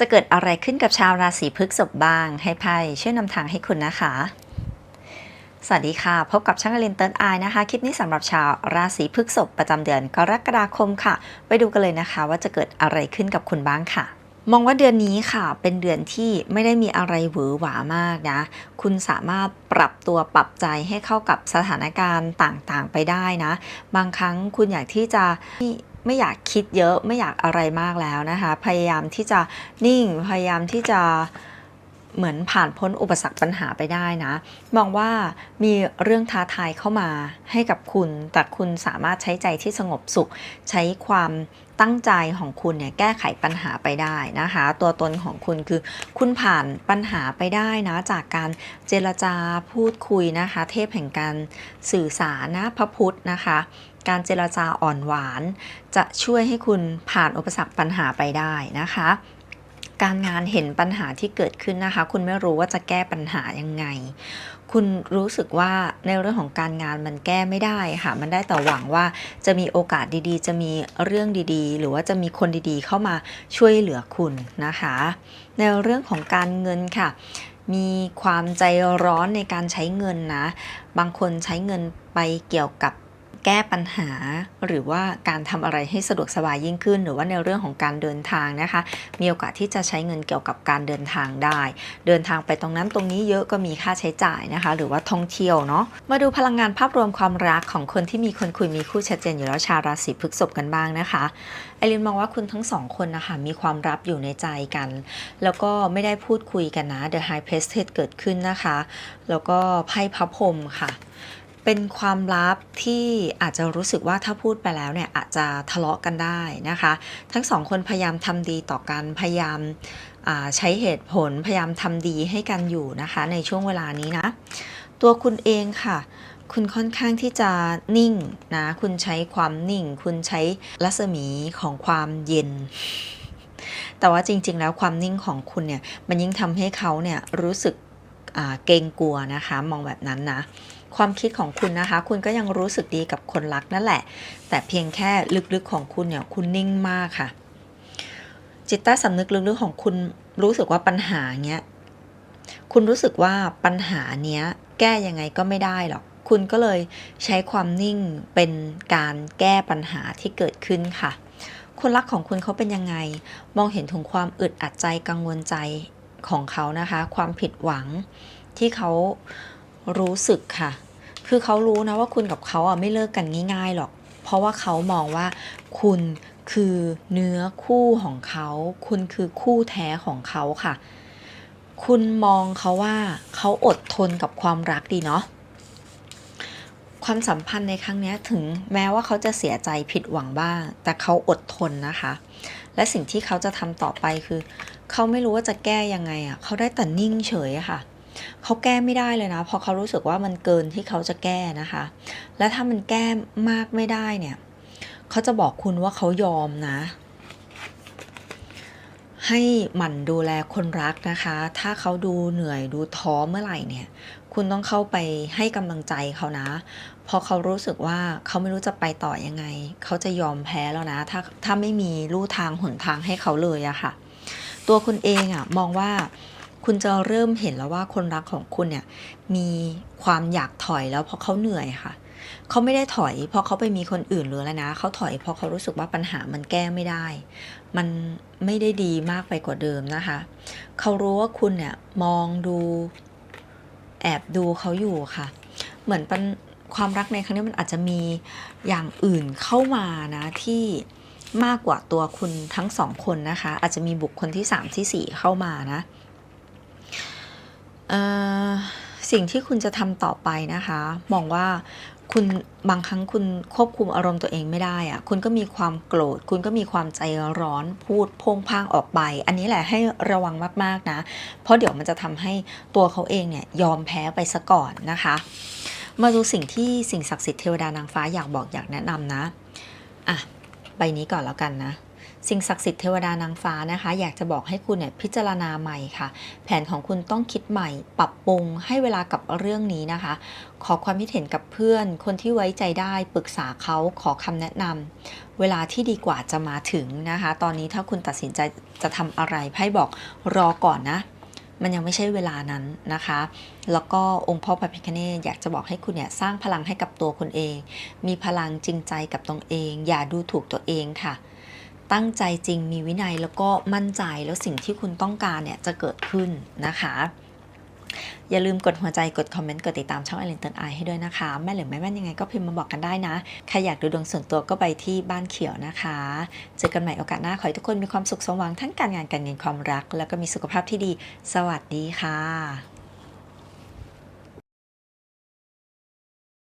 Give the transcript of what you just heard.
จะเกิดอะไรขึ้นกับชาวราศีพฤษภบ้าง ให้ไพ่ช่วยนำทางให้คุณนะคะ สวัสดีค่ะ พบกับช่างอลินเติร์นไอนะคะ คลิปนี้สำหรับชาวราศีพฤษภประจำเดือนกรกฎาคมค่ะ ไปดูกันเลยนะคะว่าจะเกิดอะไรขึ้นกับคุณบ้างค่ะมองว่าเดือนนี้ค่ะ เป็นเดือนที่ไม่ได้มีอะไรหวือหวามากนะ คุณสามารถปรับตัวปรับใจให้เข้ากับสถานการณ์ต่างๆ ไปได้นะ บางครั้งคุณอยากที่จะ ไม่อยากคิดเยอะไม่อยากอะไรมากแล้วนะคะ พยายามที่จะนิ่งพยายามที่จะ เหมือนผ่านพ้นอุปสรรคปัญหาไปได้นะ มองว่ามีเรื่องท้าทายเข้ามาให้กับคุณ แต่คุณสามารถใช้ใจที่สงบสุข ใช้ความตั้งใจของคุณเนี่ยแก้ไขปัญหาไปได้นะคะ ตัวตนของคุณคือคุณผ่านปัญหาไปได้นะ จากการเจรจาพูดคุยนะคะ เทพแห่งการสื่อสารนะพระพุทธนะคะ การเจรจาอ่อนหวาน จะช่วยให้คุณผ่านอุปสรรคปัญหาไปได้นะคะ การงานเห็นปัญหาที่เกิดขึ้นนะคะ คุณไม่รู้ว่าจะแก้ปัญหายังไง คุณรู้สึกว่าในเรื่องของการงานมันแก้ไม่ได้ค่ะ มันได้แต่หวังว่าจะมีโอกาสดีๆ จะมีเรื่องดีๆ หรือว่าจะมีคนดีๆ เข้ามาช่วยเหลือคุณนะคะ ในเรื่องของการเงินค่ะ มีความใจร้อนในการใช้เงินนะ บางคนใช้เงินไปเกี่ยวกับ แก้ปัญหา หรือว่าการทำอะไรให้สะดวกสบายยิ่งขึ้น หรือว่าในเรื่องของการเดินทางนะคะ มีโอกาสที่จะใช้เงินเกี่ยวกับการเดินทางได้ เดินทางไปตรงนั้นตรงนี้เยอะก็มีค่าใช้จ่ายนะคะ หรือว่าท่องเที่ยวเนาะมาดูพลังงานภาพรวมความรักของคนที่มีคนคุยมีคู่ชัดเจนอยู่แล้วชาวราศีพฤษภกันบ้างนะคะไอรินมองว่าคุณทั้งสองคนนะคะมีความลับอยู่ในใจกัน แล้วก็ไม่ได้พูดคุยกันนะ The High Priestess เกิดขึ้นนะคะ แล้วก็ไพ่พระพรมค่ะ เป็นความลับที่อาจจะรู้สึกว่าถ้าพูดไปแล้วเนี่ยอาจจะทะเลาะกันได้นะคะ ทั้งสองคนพยายามทำดีต่อกันพยายามใช้เหตุผลพยายามทำดีให้กันอยู่นะคะ ในช่วงเวลานี้นะ ตัวคุณเองค่ะ คุณค่อนข้างที่จะนิ่งนะคุณใช้ความนิ่ง คุณใช้รัศมีของความเย็นแต่ว่าจริง ๆ แล้วความนิ่งของคุณเนี่ย มันยิ่งทำให้เขาเนี่ยรู้สึกเกรงกลัวนะคะ มองแบบนั้นนะ ความคิดของคุณนะคะ คุณก็ยังรู้สึกดีกับคนรักนั่นแหละ แต่เพียงแค่ลึกๆของคุณเนี่ยคุณนิ่งมากค่ะ จิตใต้สำนึกลึกๆของคุณรู้สึกว่าปัญหาเนี้ยคุณรู้สึกว่าปัญหาเนี้ยแก้ยังไงก็ไม่ได้หรอก คุณก็เลยใช้ความนิ่งเป็นการแก้ปัญหาที่เกิดขึ้นค่ะ คนรักของคุณเขาเป็นยังไง มองเห็นถึงความอึดอัดใจกังวลใจของเขานะคะ ความผิดหวังที่เขา รู้สึกค่ะ คือเขารู้นะว่าคุณกับเขาอะไม่เลิกกันง่ายๆหรอก เพราะว่าเขามองว่าคุณคือเนื้อคู่ของเขา คุณคือคู่แท้ของเขาค่ะ คุณมองเขาว่าเขาอดทนกับความรักดีเนาะ ความสัมพันธ์ในครั้งนี้ถึงแม้ว่าเขาจะเสียใจผิดหวังบ้าง แต่เขาอดทนนะคะ และสิ่งที่เขาจะทำต่อไปคือ เขาไม่รู้ว่าจะแก้ยังไงอะ เขาได้แต่นิ่งเฉยค่ะ เขาแก้ไม่ได้เลยนะเพราะเขารู้สึกว่ามันเกินที่เขาจะแก้นะคะ และถ้ามันแก้มากไม่ได้เนี่ยเขาจะบอกคุณว่าเขายอมนะ ให้หมั่นดูแลคนรักนะคะ ถ้าเขาดูเหนื่อยดูท้อเมื่อไหร่เนี่ย คุณต้องเข้าไปให้กำลังใจเขานะเพราะเขารู้สึกว่าเขาไม่รู้จะไปต่อยังไง เขาจะยอมแพ้แล้วนะ ถ้าถ้าไม่มีลู่ทางหนทางให้เขาเลยอะค่ะ ตัวคุณเองอะมองว่า คุณจะเริ่มเห็นแล้วว่าคนรักของคุณเนี่ยมีความอยากถอยแล้วเพราะเขาเหนื่อยค่ะเขาไม่ได้ถอยเพราะเขาไปมีคนอื่นหรืออะไรนะเขาถอยเพราะเขารู้สึกว่าปัญหามันแก้ไม่ได้ มันไม่ได้ดีมากไปกว่าเดิมนะคะเขารู้ว่าคุณเนี่ยมองดูแอบดูเขาอยู่ค่ะ เหมือนเป็นความรักในครั้งนี้มันอาจจะมีอย่างอื่นเข้ามานะที่มากกว่าตัวคุณทั้งสองคนนะคะ อาจจะมีบุคคลที่สามที่สี่เข้ามานะ สิ่งที่คุณจะทำต่อไปนะคะ มองว่าคุณบางครั้งคุณควบคุมอารมณ์ตัวเองไม่ได้อะคุณก็มีความโกรธ คุณก็มีความใจร้อนพูดพงพางออกไป อันนี้แหละให้ระวังมากๆนะ เพราะเดี๋ยวมันจะทำให้ตัวเขาเองเนี่ยยอมแพ้ไปซะก่อนนะคะ มาดูสิ่งที่สิ่งศักดิ์สิทธิ์เทวดานางฟ้าอยากบอกอยากแนะนำนะอะใบนี้ก่อนแล้วกันนะ สิ่งศักดิ์สิทธิ์เทวดานางฟ้านะคะ อยากจะบอกให้คุณเนี่ยพิจารณาใหม่ค่ะ แผนของคุณต้องคิดใหม่ ปรับปรุงให้เวลากับเรื่องนี้นะคะ ขอความคิดเห็นกับเพื่อน คนที่ไว้ใจได้ปรึกษาเขาขอคำแนะนำเวลาที่ดีกว่าจะมาถึงนะคะ ตอนนี้ถ้าคุณตัดสินใจจะทำอะไรไพ่บอกรอก่อนนะมันยังไม่ใช่เวลานั้นนะคะ แล้วก็องค์พ่อพระพิฆเนศอยากจะบอกให้คุณเนี่ยสร้างพลังให้กับตัวคุณเอง มีพลังจริงใจกับตนเอง อย่าดูถูกตัวเองค่ะ ตั้งใจจริงมีวินัยแล้วก็มั่นใจแล้วสิ่งที่คุณต้องการเนี่ยจะเกิดขึ้นนะคะ อย่าลืมกดหัวใจกดคอมเมนต์กดติดตามช่องอเลนเตอร์ไอให้ด้วยนะคะ แม่หรือไม่แม่ยังไงก็พิมพ์มาบอกกันได้นะ ใครอยากดูดวงส่วนตัวก็ไปที่บ้านเขียวนะคะ เจอกันใหม่โอกาสหน้าขอให้ทุกคนมีความสุขสมหวังทั้งการงานการเงินความรัก แล้วก็มีสุขภาพที่ดี สวัสดีค่ะ